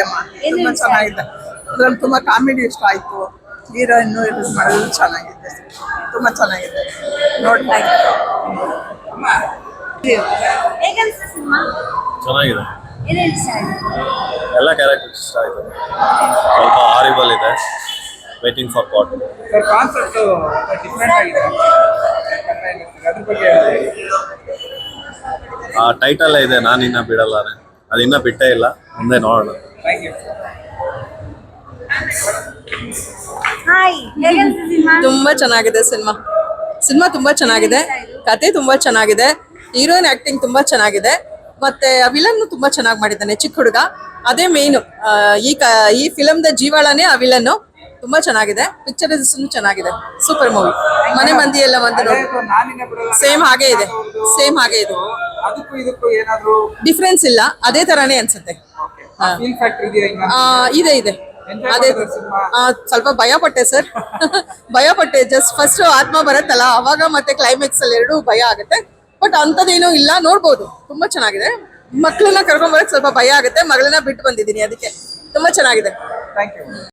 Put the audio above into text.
ಏನು ತುಂಬಾ ಚೆನ್ನಾಗಿದೆ. ಅದ್ರಲ್ಲಿ ತುಂಬಾ ಕಾಮಿಡಿ ಇಷ್ಟ ಆಯ್ತು. ಹೀರೋಯಿನ್ ಯೂಸ್ ಮಾಡೋದು ಚೆನ್ನಾಗಿದೆ. ತುಂಬಾ ಚೆನ್ನಾಗಿದೆ. ಸಿನಿಮಾ? ಚೆನ್ನಾಗಿದೆ. ಎಲ್ಲ ಕ್ಯಾರೆಕ್ಟರ್ಸ್ ಇಷ್ಟ ಆಯ್ತು. ಸ್ವಲ್ಪ ಹಾರಿಬಲ್ ಇದೆ. Waiting for cot sir concept different ಆಗಿದೆ. ಅದ್ರ ಬಗ್ಗೆ ಆ ಟೈಟಲ್ ಇದೆ ನಾನು ಇನ್ನ ಬಿಡಲ್ಲ. ಅದು ಇನ್ನೂ ಬಿಟ್ಟೇ ಇಲ್ಲ. ಮುಂದೆ ನೋಡೋಣ. ಹಾಯ್ ತುಂಬಾ ಚೆನ್ನಾಗಿದೆ ಸಿನಿಮಾ. ಸಿನಿಮಾ ತುಂಬಾ ಚೆನ್ನಾಗಿದೆ. ಕತೆ ತುಂಬಾ ಚೆನ್ನಾಗಿದೆ. ಹೀರೋಯಿನ್ ಆಕ್ಟಿಂಗ್ ತುಂಬಾ ಚೆನ್ನಾಗಿದೆ. ಮತ್ತೆ ವಿಲನ್ ತುಂಬಾ ಚೆನ್ನಾಗಿ ಮಾಡಿದ್ದಾನೆ ಚಿಕ್ಕ ಹುಡುಗ. ಅದೇ ಮೇನ್ ಈ ಕ ಈ ಫಿಲಮ್ದ ಜೀವಾಳನೇ ಆ ವಿಲನ್ ತುಂಬಾ ಚೆನ್ನಾಗಿದೆ. ಪಿಕ್ಚರೈಸೇಷನ್ ಚೆನ್ನಾಗಿದೆ. ಸೂಪರ್ ಮೂವಿ ಮನೆ ಮಂದಿ ಎಲ್ಲ ಬಂದು ಸೇಮ್ ಹಾಗೆ ಇದೆ. ಸೇಮ್ ಹಾಗೆ ಇದೆ. ಅದಕ್ಕೂ ಇದಕ್ಕೂ ಏನಾದ್ರು ಡಿಫ್ರೆನ್ಸ್ ಇಲ್ಲ. ಅದೇ ತರಾನೇ ಅನ್ಸುತ್ತೆ. ಇದೆ ಇದೆ. ಅದೇ ಸ್ವಲ್ಪ ಭಯ ಪಟ್ಟೆ ಸರ್ ಭಯ ಪಟ್ಟೆ. ಜಸ್ಟ್ ಫಸ್ಟ್ ಆತ್ಮ ಬರತ್ತಲ್ಲ ಅವಾಗ ಮತ್ತೆ ಕ್ಲೈಮ್ಯಾಕ್ಸ್ ಅಲ್ಲಿ ಎರಡು ಭಯ ಆಗುತ್ತೆ. ಬಟ್ ಅಂಥದ್ದೇನೂ ಇಲ್ಲ ನೋಡ್ಬೋದು. ತುಂಬಾ ಚೆನ್ನಾಗಿದೆ. ಮಕ್ಕಳನ್ನ ಕರ್ಕೊಂಡ್ ಬರಕ್ ಸ್ವಲ್ಪ ಭಯ ಆಗುತ್ತೆ. ಮಗಳನ್ನ ಬಿಟ್ಟು ಬಂದಿದ್ದೀನಿ ಅದಕ್ಕೆ. ತುಂಬಾ ಚೆನ್ನಾಗಿದೆ.